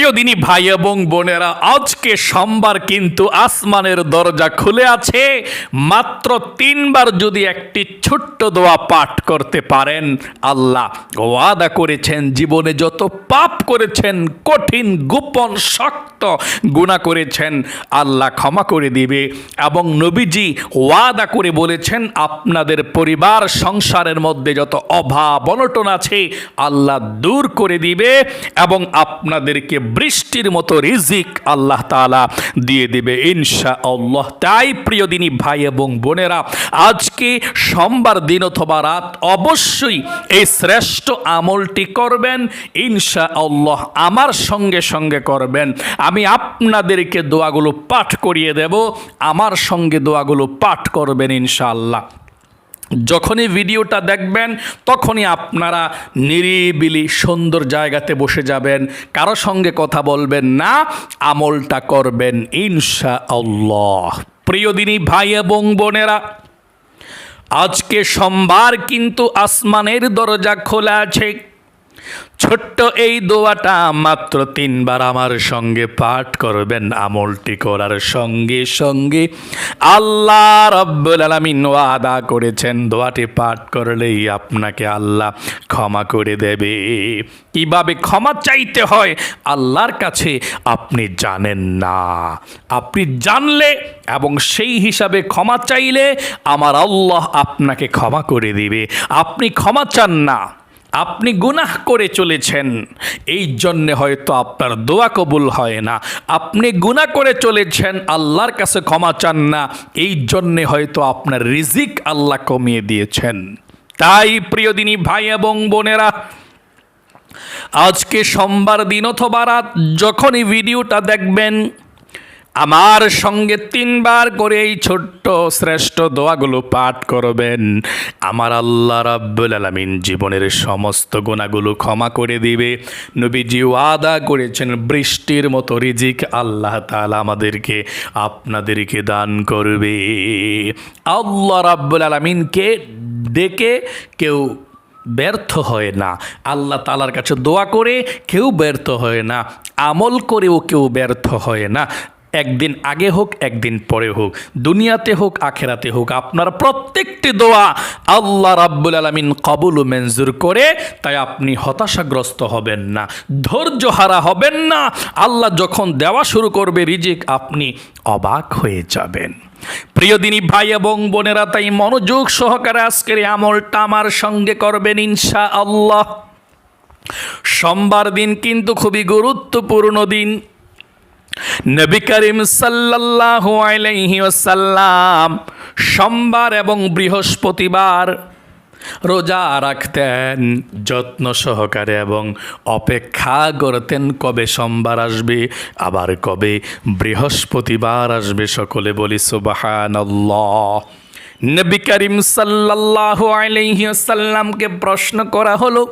প্রিয় দিনী ভাই এবং বোনেরা, আজকে সোমবার কিন্তু আসমানের দরজা খুলে আছে। মাত্র তিনবার যদি একটি ছোট্ট দোয়া পাঠ করতে পারেন, আল্লাহ ওয়াদা করেছেন, জীবনে যত পাপ করেছেন, কঠিন, গোপন, শক্ত গুণা করেছেন, আল্লাহ ক্ষমা করে দিবে এবং নবীজি ওয়াদা করে বলেছেন, আপনাদের পরিবার, সংসারের মধ্যে যত অভাব, অনটন আছে, আল্লাহ দূর করে দিবে এবং আপনাদেরকে বৃষ্টির মতো রিজিক আল্লাহ তাআলা দিয়ে দেবে ইনশা আল্লাহ তাই প্রিয় দিনই ভাই এবং বোনেরা, আজকে সোমবার দিন অথবা রাত অবশ্যই এই শ্রেষ্ঠ আমলটি করবেন ইনশা আল্লাহ আমার সঙ্গে সঙ্গে করবেন। আমি আপনাদেরকে দোয়াগুলো পাঠ করিয়ে দেব, আমার সঙ্গে দোয়াগুলো পাঠ করবেন ইনশাআল্লাহ। যখনই ভিডিওটা দেখবেন, তখনই আপনারা নিরিবিলি সুন্দর জায়গাতে বসে যাবেন। কারও সঙ্গে কথা বলবেন না, আমলটা করবেন ইনশা আল্লাহ প্রিয় দিনী ভাই এবং বোনেরা, আজকে সোমবার কিন্তু আসমানের দরজা খোলা আছে। ছোট্ট এই দোয়াটা মাত্র তিনবার আমার সঙ্গে পাঠ করবেন, আমলটি করার সঙ্গে সঙ্গে। আল্লাহ রব্বুল আলামিন ওয়াদা করেছেন, দোয়াটি পাঠ করলেই আপনাকে আল্লাহ ক্ষমা করে দেবে। কীভাবে ক্ষমা চাইতে হয়, আল্লাহর কাছে আপনি জানেন না। আপনি জানলে এবং সেই হিসাবে ক্ষমা চাইলে আমার আল্লাহ আপনাকে ক্ষমা করে দিবে। আপনি ক্ষমা চান না। আপনি গুনাহ করে চলেছেন। এই জন্যে হয়তো আপনার দোয়া কবুল হয় না। আপনি গুনাহ করে চলেছেন, আল্লাহর কাছে ক্ষমা চান না। এই জন্যে হয়তো আপনার রিজিক আল্লাহ কমিয়ে দিয়েছেন। তাই প্রিয় দিনী ভাই এবং বোনেরা, আজকে সোমবার দিন অথবা রাত যখনই ভিডিওটা দেখবেন আমার সঙ্গে তিনবার করে এই ছোট্ট শ্রেষ্ঠ দোয়াগুলো পাঠ করবেন। আমার আল্লাহ রাব্বুল আলামিন জীবনের সমস্ত গুণাগুলো ক্ষমা করে দিবে। নবীজি ওয়াদা করেছেন, বৃষ্টির মতো রিজিক আল্লাহ তাআলা আমাদেরকে আপনাদেরকে দান করবে। আল্লাহ রাব্বুল আলামিনকে ডেকে কেউ ব্যর্থ হয় না। আল্লাহ তালার কাছে দোয়া করে কেউ ব্যর্থ হয় না। আমল করেও কেউ ব্যর্থ হয় না। একদিন আগে হোক, একদিন পরে হোক, দুনিয়াতে হোক, আখেরাতে হোক, আপনার প্রত্যেকটি দোয়া আল্লাহ রাব্বুল আলমিন কবুল মঞ্জুর করে, তাই আপনি হতাশাগ্রস্ত হবেন না ধৈর্য হারা হবেন না, আল্লাহ যখন দেওয়া শুরু করবে, রিজিক আপনি অবাক হয়ে যাবেন। প্রিয় দিনী ভাই এবং বোনেরা, তাই মনোযোগ সহকারে আজকের আমলটা আমার সঙ্গে করবেন ইনশা আল্লাহ সোমবার দিন কিন্তু খুবই গুরুত্বপূর্ণ দিন। নবী করিম সাল্লাল্লাহু আলাইহি ওয়াসাল্লাম সোমবার এবং বৃহস্পতিবার রোজা রাখতেন, যত্ন সহকারে এবং অপেক্ষা করতেন কবে সোমবার আসবে, আবার কবে বৃহস্পতিবার আসবে সকলে বলি সুবহানাল্লাহ। নবী করিম সাল্লাল্লাহু আলাইহি ওয়াসাল্লামকে প্রশ্ন করা হলো,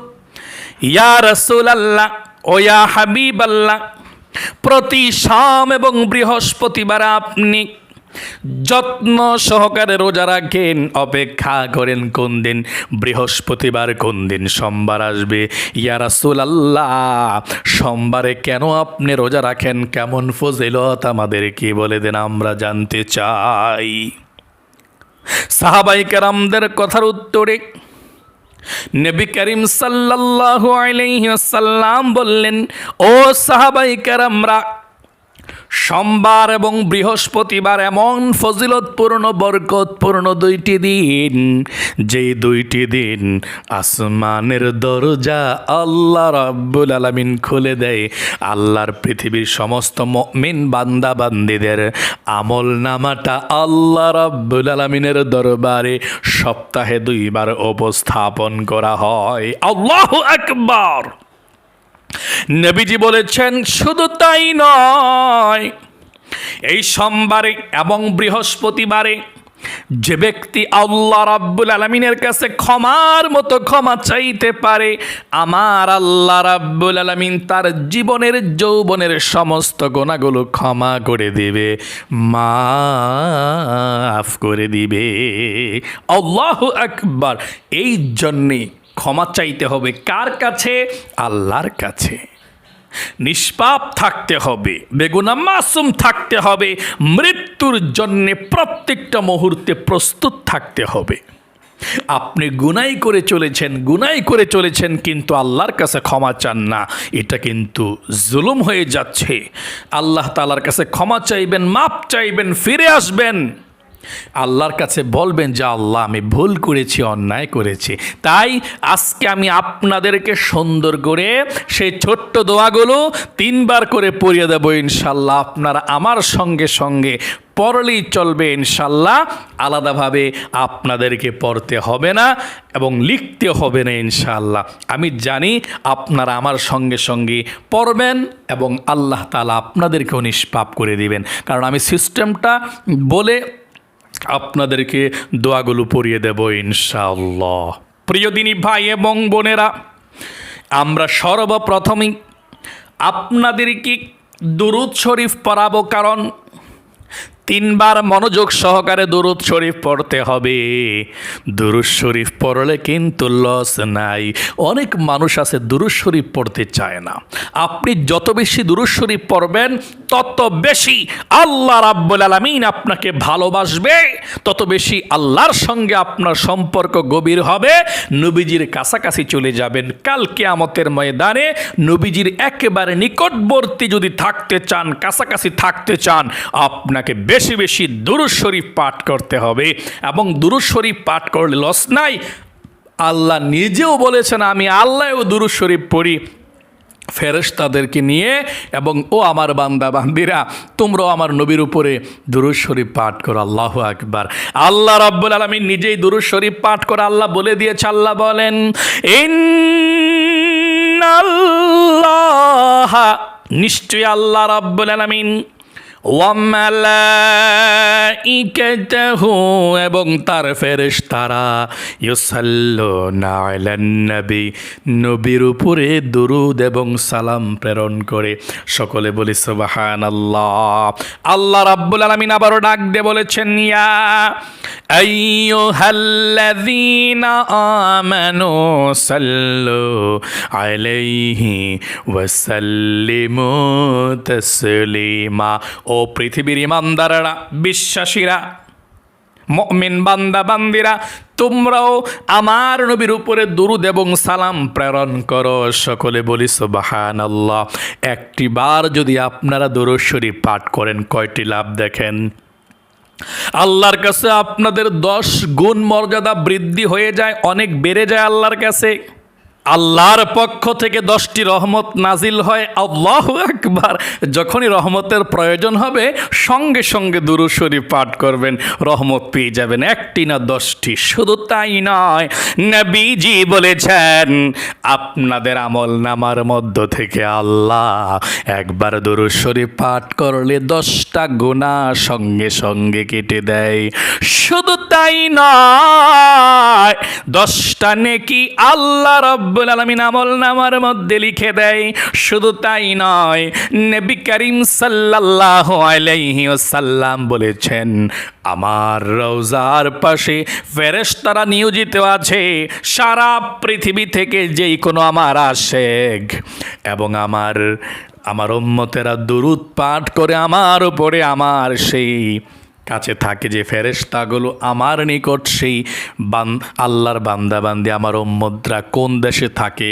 ইয়া রাসূলাল্লাহ ও ইয়া হাবিবাল্লাহ প্রতি শাম এবং বৃহস্পতিবার আপনি যত্ন সহকারে রোজা রাখেন, অপেক্ষা করেন কোন দিন? বৃহস্পতিবার কোন দিন? সোমবার আসবে। ইয়ারাসুল আল্লাহ সোমবারে কেন আপনি রোজা রাখেন? কেমন ফজিলত আমাদেরকে বলে দেন? আমরা জানতে চাই। সাহাবাই কারামদের কথার উত্তরে নবী করিম সাল্লাল্লাহু আলাইহি ওয়াসাল্লাম বললেন ও সাহাবাই কারামরা সোমবার এবং বৃহস্পতিবার এমন ফজিলতপূর্ণ, বরকতপূর্ণ দুইটি দিন। যেই দুইটি দিন আসমানের দরজা আল্লাহ রাব্বুল আলামিন খুলে দেয়। আল্লাহর পৃথিবীর সমস্ত মিন বান্দা বান্দিদের আমল নামাটা আল্লাহ রাব্বুল আলামিনের দরবারে সপ্তাহে দুইবার উপস্থাপন করা হয়। আল্লাহু আকবার! নবীজি বলেছেন, শুধু তাই নয়, এই সোমবারে এবং বৃহস্পতিবারে যে ব্যক্তি আল্লাহ রাব্বুল আলমিনের কাছে ক্ষমার মতো ক্ষমা চাইতে পারে, আমার আল্লাহ রাব্বুল আলমিন তার জীবনের যৌবনের সমস্ত গোনাগুলো ক্ষমা করে দিবে, মাফ করে দিবে। আল্লাহ আকবার। এই জন্যে ক্ষমা চাইতে হবে কার কাছে? আল্লাহর কাছে। নিষ্পাপ থাকতে হবে, বেগুনা মাসুম থাকতে হবে, মৃত্যুর জন্যে প্রত্যেকটা মুহূর্তে প্রস্তুত থাকতে হবে। আপনি গুনাই করে চলেছেন, গুনাই করে চলেছেন, কিন্তু আল্লাহর কাছে ক্ষমা চান না। এটা কিন্তু জুলুম হয়ে যাচ্ছে। আল্লাহ তালার কাছে ক্ষমা চাইবেন মাপ চাইবেন, ফিরে আসবেন। আল্লাহর কাছে বলবেন, যে আল্লাহ, আমি ভুল করেছি, অন্যায় করেছি। তাই আজকে আমি আপনাদেরকে সুন্দর করে সেই ছোট্ট দোয়াগুলো তিনবার করে পড়িয়ে দেবো ইনশাল্লাহ। আপনারা আমার সঙ্গে সঙ্গে পড়লেই চলবে ইনশাল্লাহ। আলাদাভাবে আপনাদেরকে পড়তে হবে না এবং লিখতে হবে না ইনশাল্লাহ। আমি জানি আপনারা আমার সঙ্গে সঙ্গে পড়বেন এবং আল্লাহ তালা আপনাদেরকেও নিষ্পাপ করে দিবেন। কারণ আমি সিস্টেমটা বলে আপনাদেরকে দোয়াগুলো পড়িয়ে দেব ইনশাআল্লাহ। প্রিয় দিনী ভাই এবং বোনেরা, আমরা সর্বপ্রথমেই আপনাদেরকে দুরুদ শরীফ পড়াবো কারণ তিনবার মনোযোগ সহকারে দুরুদ শরীফ পড়তে হবে। দুরুদ শরীফ পড়লে কিন্তু লস নাই। অনেক মানুষ আছে দুরুদ শরীফ পড়তে চায় না। আপনি যত বেশি দুরুদ শরীফ পড়বেন, তত বেশি আল্লাহ রাব্বুল আলামিন আপনাকে ভালোবাসবে। তত বেশি আল্লাহর সঙ্গে আপনার সম্পর্ক গভীর হবে। নবীজির কাছাকাছি চলে যাবেন। কাল কিয়ামতের ময়দানে নবীজির একেবারে নিকটবর্তী যদি থাকতে চান, কাছাকাছি থাকতে চান, আপনাকে বেশি বেশি বেশি দুরুদ শরীফ পাঠ করতে হবে এবং দুরুদ শরীফ পাঠ করলে লস নাই। আল্লাহ নিজেও বলেছেন, আমি আল্লাহও দুরুদ শরীফ পড়ি ফেরেশতাদেরকে নিয়ে এবং ও আমার বান্দা বান্দিরা তোমরাও আমার নবীর উপরে দুরুদ শরীফ পাঠ করো। আল্লাহ আকবার। আল্লাহ রাব্বুল আলামিন নিজেই দুরুদ শরীফ পাঠ করে আল্লাহ বলে দিয়েছে, আল্লাহ বলেন নিশ্চয়ই আল্লাহ রাব্বুল আলামিন ওয়ামালাইকাতাহু এবং তার ফেরেশতারা, ইউসাল্লুনা আলান নবী, নবীর উপরে দরুদ এবং সালাম প্রেরণ করে। সকলে বলি, সুবহানাল্লাহ। আল্লাহ রাব্বুল আলামিন আবারও ডাক দিয়ে বলেছেন, ইয়া আইয়ুহাল্লাযীনা আমানু সাল্লু আলাইহি ওয়া সাল্লিমু তাসলিমা। ও পৃথিবীর ইমানদারেরা, বিশ্বাসীরা, মমিন বান্দা বান্দিরা, তোমরাও আমার নবীর উপরে দুরুদ এবং সালাম প্রেরণ করো সকলে বলি সুবাহান আল্লাহ একটি বার যদি আপনারা দুরুদ পাঠ করেন, কয়টি লাভ দেখেন? আল্লাহর কাছে আপনাদের দশ গুণ মর্যাদা বৃদ্ধি হয়ে যায়, অনেক বেড়ে যায় আল্লাহর কাছে। আল্লাহর পক্ষ থেকে দশটি রহমত নাজিল হয়, আল্লাহ একবার যখনই রহমতের প্রয়োজন হবে, সঙ্গে সঙ্গে দুরুশরী পাঠ করবেন, রহমত পেয়ে যাবেন একটি না দশটি। শুধু তাই নয়, নবীজি বলেছেন, আপনাদের আমল নামার মধ্য থেকে আল্লাহ একবার দুরুশরী পাঠ করলে দশটা গুণা সঙ্গে সঙ্গে কেটে দেয়। শুধু তাই নয়, দশটা নেকি আল্লাহ রব্বুল আলমিন আমল নামার মধ্যে লিখে দেয়, শুধু তাই নয়, নবী করিম সাল্লাল্লাহ আলাইহি ওয়াসাল্লাম বলেছেন, আমার রওজার পাশে ফেরেশতারা নিয়োজিত আছে, সারা পৃথিবী থেকে যেই কোনো আমার আশেক এবং আমার আমার উম্মতেরা দুরুদ পাঠ করে আমার উপরে আমার সেই কাছে থাকে যে ফেরেশতাগুলো আমার নিকট সেই বান, আল্লাহর বান্দাবান্দি, আমার ওম্মদরা কোন দেশে থাকে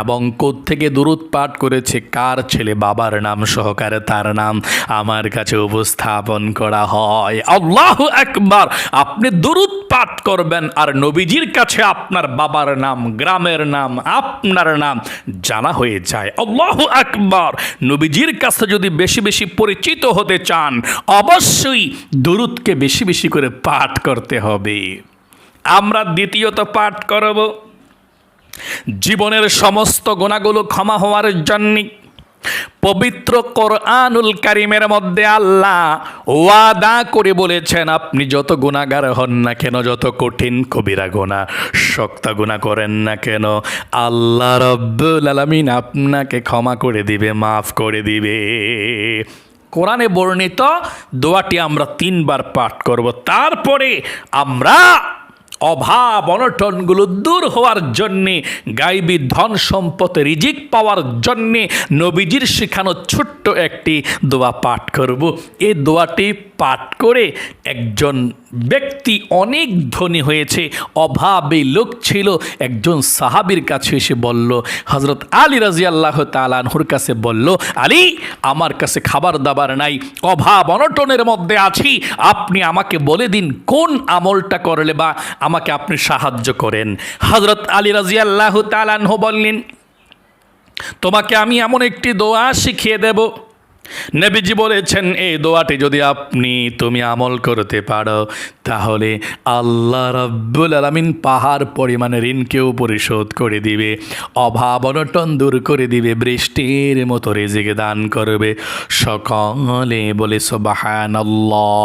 এবং থেকে দূরত পাঠ করেছে, কার ছেলে বাবার নাম সহকারে তার নাম আমার কাছে উপস্থাপন করা হয়। আল্লাহ একবার আপনি দূরত পাঠ করবেন। আর নবীজির কাছে আপনার বাবার নাম, গ্রামের নাম, আপনার নাম জানা হয়ে যায়। আল্লাহ আকবার। নবীজির কাছে যদি বেশি বেশি পরিচিত হতে চান, অবশ্যই দুরুদকে বেশি বেশি করে পাঠ করতে হবে। আমরা দ্বিতীয়ত পাঠ করব। জীবনের সমস্ত গোনাগুলো ক্ষমা হওয়ার জন্যে পবিত্র কোরআনুল কারিমের মধ্যে আল্লাহ ওয়াদা করে বলেছেন, আপনি যত গুণাগার হন না কেন, যত কঠিন কবিরা গোনা শক্তা গুণা করেন না কেন, আল্লাহ রব্বুল আলমিন আপনাকে ক্ষমা করে দিবে, মাফ করে দিবে। কোরআনে বর্ণিত দোয়াটি আমরা তিনবার পাঠ করব, তারপরে আমরা অভাব অনটনগুলো দূর হওয়ার জন্যে, গাইবি ধন সম্পদ রিজিক পাওয়ার জন্যে নবীজির শেখানো ছোট্ট একটি দোয়া পাঠ করব। এই দোয়াটি পাঠ করে একজন ব্যক্তি অনেক ধনী হয়েছে, অভাবে লোক ছিল। একজন সাহাবির কাছে এসে বলল হজরত আলী রাজি আল্লাহ তালানহুর কাছে বলল, আলী, আমার কাছে খাবার দাবার নাই, অভাব অনটনের মধ্যে আছি। আপনি আমাকে বলে দিন কোন আমলটা করলে বা আমাকে আপনি সাহায্য করেন। হজরত আলী রাজি আল্লাহ তালানহু বললেন, তোমাকে আমি এমন একটি দোয়া শিখিয়ে দেব। নবীজি বলেছেন, এই দোয়াটি যদি আপনি তুমি আমল করতে পারো, তাহলে আল্লাহ রাব্বুল আলামিন পাহাড় পরিমাণে ঋণকেও পরিশোধ করে দিবে, অভাব অনটন দূর করে দিবে, বৃষ্টির মতো রেজিকে দান করবে। সকলে বলে, সুবহানাল্লাহ।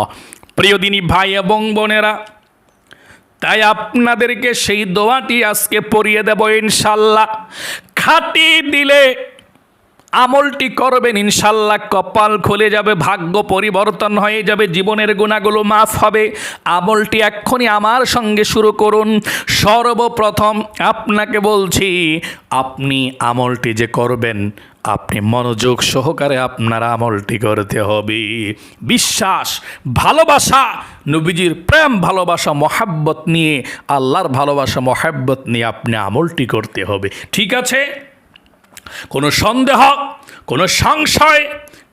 প্রিয় দিনী ভাই এবং বোনেরা তাই আপনাদেরকে সেই দোয়াটি আজকে পড়িয়ে দেব ইনশাল্লাহ। খাটি দিলে আমলটি করবেন, ইনশাল্লাহ কপাল খুলে যাবে, ভাগ্য পরিবর্তন হয়ে যাবে, জীবনের গুণাগুলো মাফ হবে। আমলটি এক্ষুনি আমার সঙ্গে শুরু করুন। সর্বপ্রথম আপনাকে বলছি, আপনি আমলটি যে করবেন, আপনি মনোযোগ সহকারে আপনার আমলটি করতে হবে। বিশ্বাস, ভালোবাসা, নবীজির প্রেম, ভালোবাসা, মহাব্বত নিয়ে, আল্লাহর ভালোবাসা, মহাব্বত নিয়ে আপনি আমলটি করতে হবে। ঠিক আছে? কোনো সন্দেহ, কোনো সংশয়,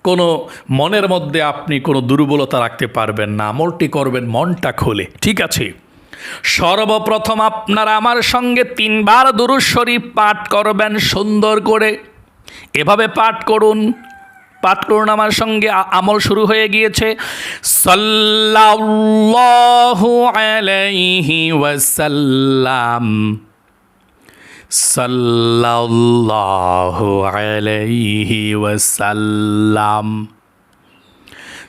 কোনো মনের মধ্যে আপনি কোনো দুর্বলতা রাখতে পারবেন না। আমলটি করবেন মনটা খোলে, ঠিক আছে? সর্বপ্রথম আপনারা আমার সঙ্গে তিনবার দুরুজ শরীফ পাঠ করবেন সুন্দর করে। এভাবে পাঠ করুন পাঠ করুন আমার সঙ্গে। আমল শুরু হয়ে গিয়েছে। সাল্লাল্লাহু আলাইহি ওয়াসাল্লাম। সাল্লাল্লাহু আলাইহি ওয়াসাল্লাম।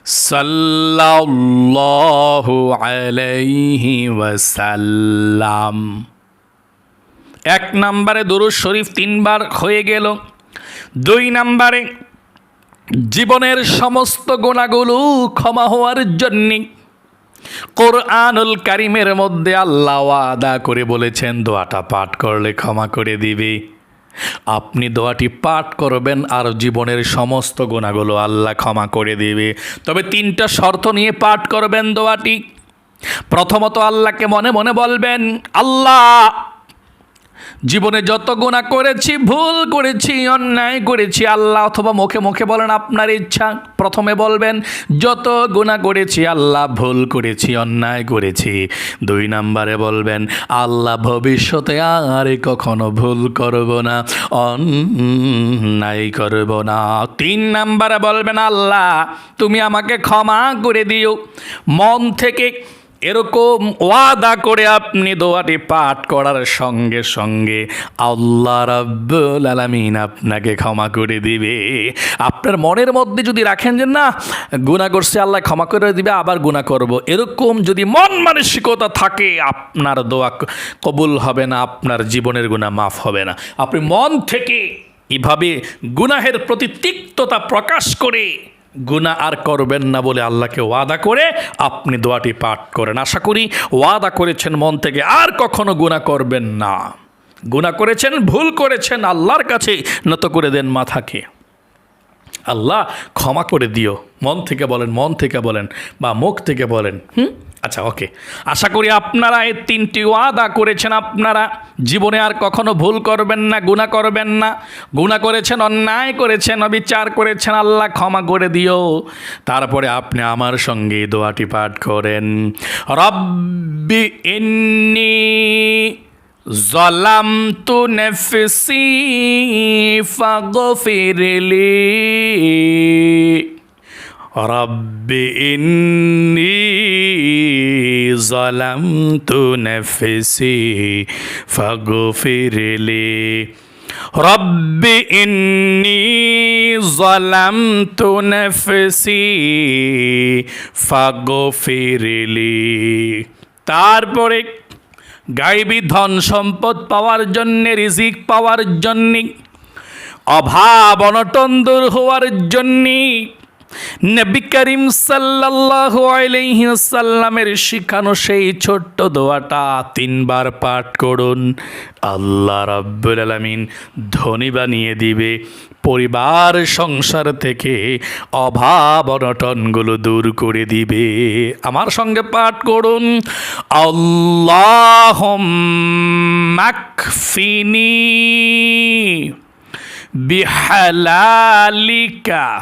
সাল্লাল্লাহু আলাইহি ওয়াসাল্লাম। এক নম্বরে দুরুজ শরীফ তিনবার হয়ে গেল। দুই নম্বরে জীবনের সমস্ত গুণাগুলো ক্ষমা হওয়ার জন্যে কোরআনুল কারিমের মধ্যে আল্লাহ আদা করে বলেছেন, দোয়াটা পাঠ করলে ক্ষমা করে দিবে। আপনি দোয়াটি পাঠ করবেন আর জীবনের সমস্ত গুণাগুলো আল্লাহ ক্ষমা করে দেবে। তবে তিনটা শর্ত নিয়ে পাঠ করবেন দোয়াটি। প্রথমত আল্লাহকে মনে মনে বলবেন, আল্লাহ জীবনে যত গুণা করেছি, ভুল করেছি, অন্যায় করেছি, আল্লাহ অথবা মুখে মুখে বলেন, আপনার ইচ্ছা, প্রথমে বলবেন, যত গুণা করেছি, আল্লাহ ভুল করেছি, অন্যায় করেছি। দুই নম্বরে বলবেন, আল্লাহ ভবিষ্যতে আর কখনো ভুল করব না, অন্যায় করব না। তিন নম্বরে বলবেন, আল্লাহ, তুমি আমাকে ক্ষমা করে দিও। মন থেকে এরকম ওয়াদা করে আপনি দোয়াটি পাঠ করার সঙ্গে সঙ্গে আল্লাহ রাব্বুল আলামিন আপনাকে ক্ষমা করে দিবে। আপনার মনের মধ্যে যদি রাখেন যে, না গুণা করছে, আল্লাহ ক্ষমা করে দিবে, আবার গুণা করব। এরকম যদি মন মানসিকতা থাকে, আপনার দোয়া কবুল হবে না, আপনার জীবনের গুণা মাফ হবে না। আপনি মন থেকে এভাবে গুনাহের প্রতি তিক্ততা প্রকাশ করে গুনাহ আর করবেন না বলে আল্লাহকে ওয়াদা করে আপনি দোয়াটি পাঠ করেন। আশা করি ওয়াদা করেছেন মন থেকে, আর কখনো গুণা করবেন না। গুণা করেছেন, ভুল করেছেন, আল্লাহর কাছে নত করে দেন মাথাকে। আল্লাহ, ক্ষমা করে দিও। মন থেকে বলেন, মন থেকে বলেন বা মুখ থেকে বলেন। হুম? আচ্ছা ওকে। আশা করি আপনারা এই তিনটি ওয়াদা করেছেন আপনারা। জীবনে আর কখনো ভুল করবেন না গুণা করবেন না। গুণা করেছেন, অন্যায় করেছেন, অবিচার করেছেন, আল্লাহ ক্ষমা করে দিও। তারপরে আপনি আমার সঙ্গে দোয়াটি পাঠ করেন। রব্বি ইন্নি ظلمت نفسي فاغفر لي رب إني ظلمت نفسي فاغفر لي رب إني ظلمت نفسي فاغفر لي তারপরে গাইবী ধন সম্পদ পাওয়ার জন্যে রিজিক পাওয়ার জন্যে অভাব অনটন দূর হওয়ার জন্যে নবী করিম সাল্লাল্লাহু আলাইহি সাল্লামের শিখানো সেই ছোট্ট দোয়াটা তিনবার পাঠ করুন। আল্লাহ রাব্বুল আলামিন ধনী বানিয়ে দিবে, পরিবার, সংসার থেকে অভাব অনটনগুলো দূর করে দিবে। আমার সঙ্গে পাঠ করুন। আল্লাহ মাকফিনি বিহালালিকা।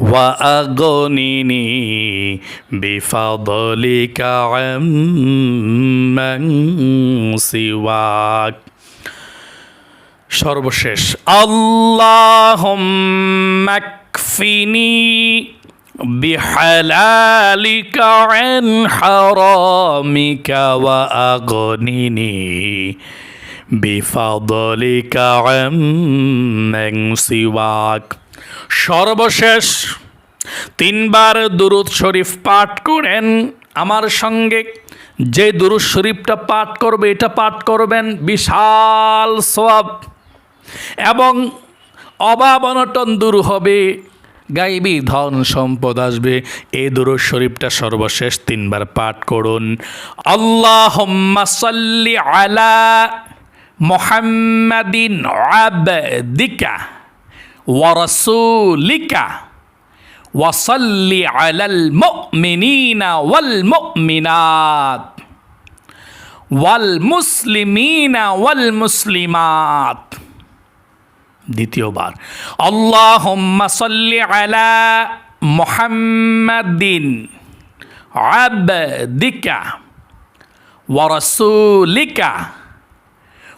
وأغنني بفضلك عمن سواك সর্বশেষ আল্লাহম্মাকফিনি بحلالك عن حرامك وأغنني بفضلك عمن سواك সর্বশেষ তিনবার দুরুদ শরীফ পাঠ করেন। আমার সঙ্গে যে দুরুদ শরীফটা পাঠ করবে, এটা পাঠ করবেন বিশাল সব এবং অভাব দূর হবে, গাইবি ধন সম্পদ আসবে। এই দুরুদ শরীফটা সর্বশেষ তিনবার পাঠ করুন। আল্লাহ আলা মোহাম্মদিন আবদিকা। ورسولك وصل على المؤمنين والمؤمنات والمسلمين والمسلمات দ্বিতীয়বার আল্লাহুম্মা সাল্লি আলা মুহাম্মাদিন আবদিকা ওয়া রাসূলিকা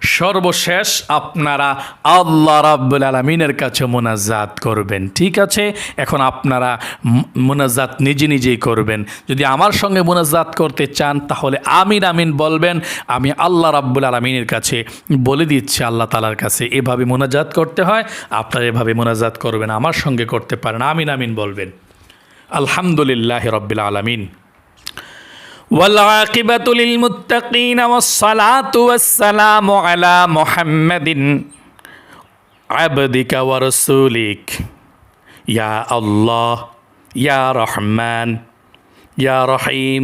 সর্বশেষ আপনারা আল্লাহ রাব্বুল আলমিনের কাছে মোনাজাত করবেন। ঠিক আছে? এখন আপনারা মোনাজাত নিজে নিজেই করবেন। যদি আমার সঙ্গে মোনাজাত করতে চান, তাহলে আমিন আমিন বলবেন। আমি আল্লাহ রাব্বুল আলমিনের কাছে বলে দিচ্ছি, আল্লাহ তালার কাছে এভাবে মোনাজাত করতে হয়, আপনারা এভাবে মোনাজাত করবেন, আমার সঙ্গে করতে পারেন, আমিন আমিন বলবেন। আলহামদুলিল্লাহ রব্বিল আলমিন। والعاقبة للمتقين والصلاة والسلام على محمد عبدك ورسولك يا الله يا رحمن يا رحيم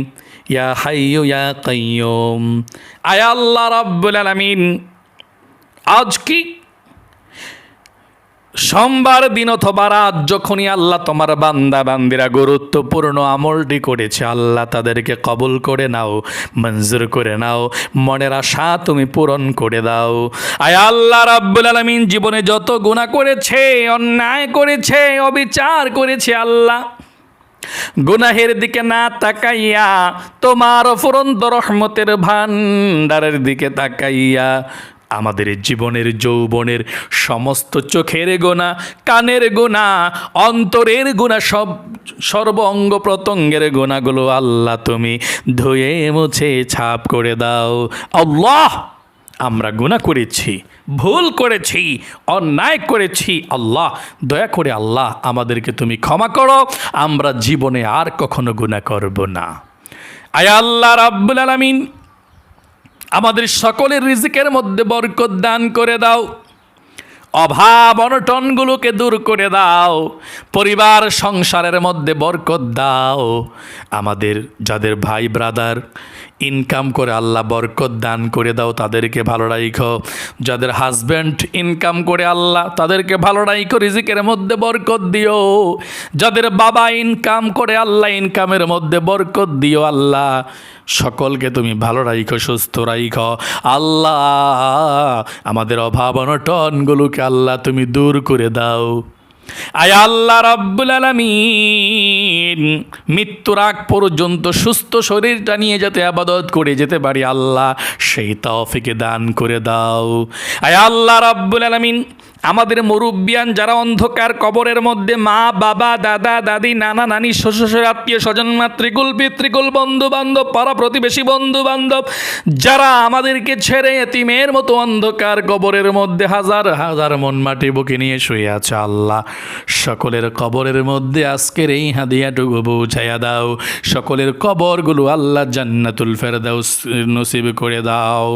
يا حي يا قيوم আয় আল্লাহ রাব্বুল আলামিন আজ কি সোমবার দিন অথবা রাত যখনই আল্লাহ তোমার বান্দা বান্দিরা গুরুত্বপূর্ণ আমলটি করেছে, আল্লাহ তাদেরকে কবুল করে নাও, মঞ্জুর করে নাও, মনের আশা তুমি পূরণ করে দাও। আয় আল্লাহ রাব্বুল আলামিন, জীবনে যত গুণা করেছে, অন্যায় করেছে, অবিচার করেছে আল্লাহ, গুনাহের দিকে না তাকাইয়া, তোমার ফুরন্ত রহমতের ভান্ডারের দিকে তাকাইয়া আমাদের জীবনের যৌবনের সমস্ত চোখের গোনা, কানের গোনা, অন্তরের গোনা, সব সর্ব অঙ্গ প্রত্যঙ্গের গোনাগুলো আল্লাহ তুমি ধুয়ে, মুছে, ছাপ করে দাও। আল্লাহ, আমরা গুণা করেছি, ভুল করেছি, অন্যায় করেছি। আল্লাহ, দয়া করে আল্লাহ আমাদেরকে তুমি ক্ষমা করো, আমরা জীবনে আর কখনো গুনাহ করব না। আয় আল্লাহ রাব্বুল আলামিন আমাদের সকলের রিজিকের মধ্যে বরকত দান করে দাও। অভাব অনটনগুলোকে দূর করে দাও। পরিবার, সংসারের মধ্যে বরকত দাও। আমাদের যাদের ভাই, ব্রাদার ইনকাম করে আল্লাহ বরকত দান করে দাও, তাদেরকে ভালো রাখো যাদের হাজব্যান্ড ইনকাম করে আল্লাহ, তাদেরকে ভালো রাখো রিজিকের মধ্যে বরকত দিও। যাদের বাবা ইনকাম করে আল্লাহ ইনকামের মধ্যে বরকত দিও আল্লাহ। সকলকে তুমি ভালো রাখো সুস্থ রাখো আল্লাহ, আমাদের অভাব অনটনগুলোকে আল্লাহ তুমি দূর করে দাও। আয় আল্লাহ রাব্বুল আলামিন। মৃত্যুর আগ পর্যন্ত সুস্থ শরীরটা নিয়ে যাতে আবাদত করে যেতে পারি আল্লাহ, সেই তৌফিকে দান করে দাও। আয় আল্লাহ রাব্বুল আলামিন আমাদের মুরব্বিয়ান যারা অন্ধকার কবরের মধ্যে মা, বাবা, দাদা, দাদি, নানা, নানি শ্বশুর আত্মীয় স্বজন, মাতৃকুল, পিতৃকুল বন্ধু বান্ধব পাড়া প্রতিবেশী বন্ধু বান্ধব যারা আমাদেরকে ছেড়ে এতিমের মতো অন্ধকার কবরের মধ্যে হাজার হাজার মন মাটি বুকে নিয়ে শুয়ে আছে আল্লাহ। সকলের কবরের মধ্যে আজকের এই হাদিয়াটুকু পৌঁছাইয়া দাও। সকলের কবরগুলো আল্লাহ জান্নাতুল ফেরদাউস নসিব করে দাও।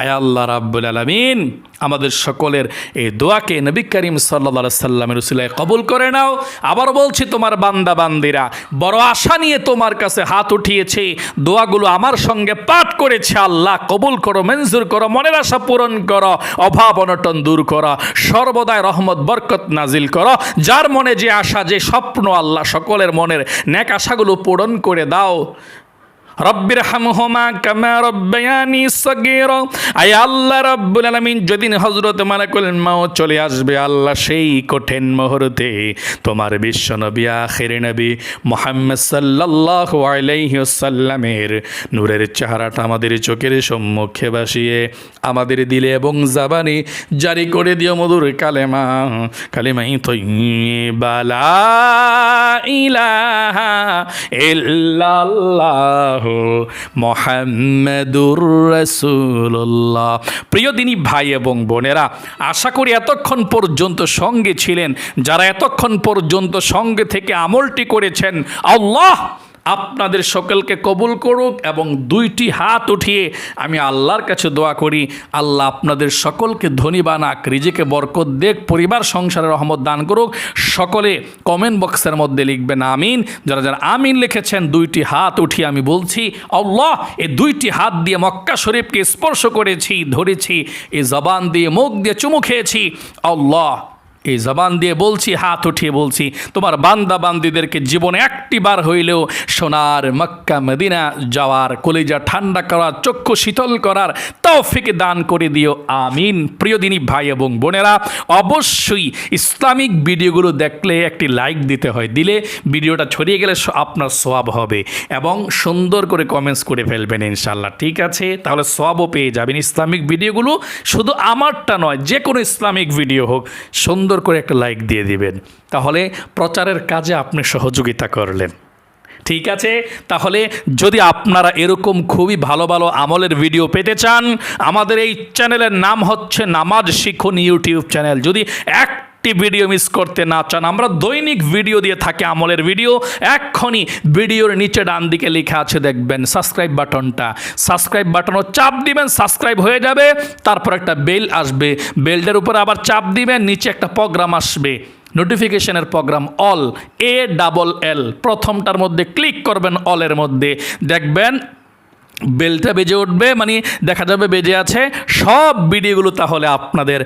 আয় আল্লাহ রাব্বুল আলামিন, আমাদের সকলের এই দোয়াকে নবী করিম সাল্লা সাল্লামের উসিলায় কবুল করে নাও। আবার বলছি, তোমার বান্দা, বান্দিরা, বড় আশা নিয়ে তোমার কাছে হাত উঠিয়েছে। দোয়াগুলো আমার সঙ্গে পাঠ করেছে আল্লাহ। কবুল করো, মঞ্জুর করো, মনের আশা পূরণ করো, অভাব অনটন দূর করো, সর্বদাই রহমত, বরকত নাজিল করো। যার মনে যে আশা, যে স্বপ্ন আল্লাহ সকলের মনের ন্যাক আশাগুলো পূরণ করে দাও। রব্বির হামহমা কামা রব্বায়ানি সগীর। আয় আল্লাহ রব্বুল আলামিন, যেদিন হযরত মালাকুল মাউত চলে আসবে, আল্লাহ সেই কঠিন মুহূর্তে তোমার বিশ্ব নবী আখির নবী মুহাম্মদ সাল্লাল্লাহু আলাইহি ওয়াসাল্লামের নূরের চেহারাটা আমাদের চোখের সম্মুখে ভাসিয়ে, আমাদের দিলে এবং জাবানি জারি করে দিও মধুর কালেমা। কালেমাই তৈবা লা ইলাহা ইল্লাল্লাহ। রসুল্লাহ প্রিয় দিনী ভাই এবং বোনেরা, আশা করি এতক্ষণ পর্যন্ত সঙ্গে ছিলেন। যারা এতক্ষণ পর্যন্ত সঙ্গে থেকে আমলটি করেছেন, আল্লাহ আপনাদের সকলকে কবুল করুক এবং দুইটি হাত উঠিয়ে আমি আল্লাহর কাছে দোয়া করি। আল্লাহ আপনাদের সকলকে ধনী বানাক, রিজিকে বরকত দেখ পরিবার সংসারের রহমত দান করুক। সকলে কমেন্ট বক্সের মধ্যে লিখবেন আমিন। যারা যারা আমিন লিখেছেন, দুইটি হাত উঠিয়ে আমি বলছি, আল্লাহ, এই দুইটি হাত দিয়ে মক্কা শরীফকে স্পর্শ করেছি, ধরেছি, এই জবান দিয়ে মুখ দিয়ে চুমু খেয়েছি। আল্লাহ এই জবান দিয়ে বলছি, হাত উঠিয়ে বলছি, তোমার বান্দা বান্দিদেরকে জীবনে একটি বার হইলেও সোনার মক্কা মদিনা যাওয়ার, কলিজা ঠান্ডা করার, চক্ষু শীতল করার তৌফিক দান করে দিও, আমিন। প্রিয় দিনী ভাই এবং বোনেরা, অবশ্যই ইসলামিক ভিডিওগুলো দেখলে একটি লাইক দিতে হয়, দিলে ভিডিওটা ছড়িয়ে গেলে আপনার সোয়াব হবে এবং সুন্দর করে কমেন্টস করে ফেলবেন ইনশাল্লাহ ঠিক আছে? তাহলে সোয়াবও পেয়ে যাবেন ইসলামিক ভিডিওগুলো। শুধু আমারটা নয় যে কোনো ইসলামিক ভিডিও হোক, সুন্দর করে একটা লাইক দিয়ে দিবেন। তাহলে প্রচারের কাজে আপনি সহযোগিতা করলেন। ঠিক আছে? তাহলে যদি আপনারা এরকম খুবই ভালো ভালো আমলের ভিডিও পেতে চান, আমাদের এই চ্যানেলের নাম হচ্ছে নামাজ শিখুন ইউটিউব চ্যানেল যদি এক একটি ভিডিও মিস করতে না চান। আমরা দৈনিক ভিডিও দিয়ে থাকি আমলের ভিডিও এক্ষুনি ভিডিওর নিচে ডান দিকে লেখা আছে, দেখবেন সাবস্ক্রাইব বাটনটা। সাবস্ক্রাইব বাটনও চাপ দিবেন সাবস্ক্রাইব হয়ে যাবে, তারপর একটা বেল আসবে। বেলটার উপর আবার চাপ দিবেন, নিচে একটা প্রোগ্রাম আসবে। নোটিফিকেশনের program all A double L প্রথমটার মধ্যে ক্লিক করবেন অলের মধ্যে। দেখবেন বেলটা বেজে উঠবে মানে দেখা যাবে বেজে আছে। সব ভিডিওগুলো তাহলে আপনাদের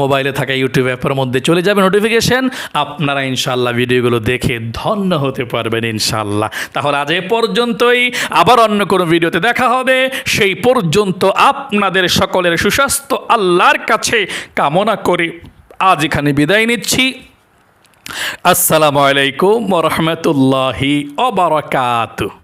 মোবাইলে থাকা ইউটিউব অ্যাপের মধ্যে চলে যাবে নোটিফিকেশন আপনারা ইনশাল্লাহ ভিডিওগুলো দেখে ধন্য হতে পারবেন ইনশাল্লাহ তাহলে আজ এ পর্যন্তই, আবার অন্য কোনো ভিডিওতে দেখা হবে। সেই পর্যন্ত আপনাদের সকলের সুস্বাস্থ্য, আল্লাহর কাছে কামনা করে আজ এখানে বিদায় নিচ্ছি। আসসালামু আলাইকুম রহমতুল্লাহি অবরাকাতু